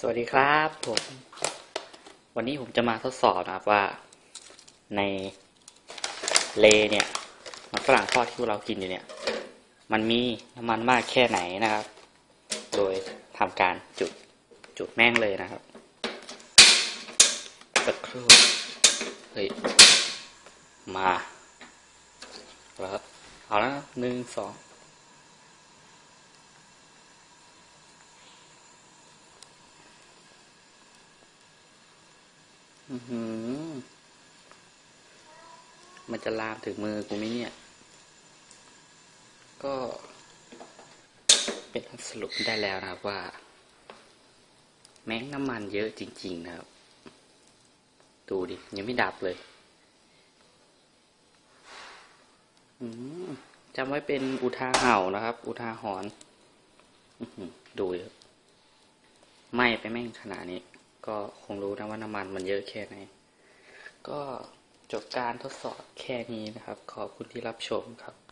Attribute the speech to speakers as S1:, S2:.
S1: สวัสดีครับผมวันนี้ผมจะมาทดสอบนะครับว่า ในเลเนี่ย มันฝรั่งทอดที่เรากินอยู่เนี่ย มันมีน้ำมันมากแค่ไหนนะครับ โดยทำการจุดจุดแม่งเลยนะครับสักครู่เฮ้ยมาแล้วครับเอาแล้วนะหนึ่งสอง อือหือ มันจะลามถึงมือกูไหมเนี่ย ก็เป็นสรุปได้แล้วนะครับว่า แม้งน้ำมันเยอะจริง ๆ นะครับ ดูดิ ยังไม่ดับเลยจำไว้เป็นอุทาเห่านะครับ อุทาหรณ์อื้อหือดูดิไหม้ไปแม่งขนาดนี้ ก็คงรู้นะว่าน้ำมันมันเยอะแค่ไหน ก็จบการทดสอบแค่นี้นะครับ ขอบคุณที่รับชมครับ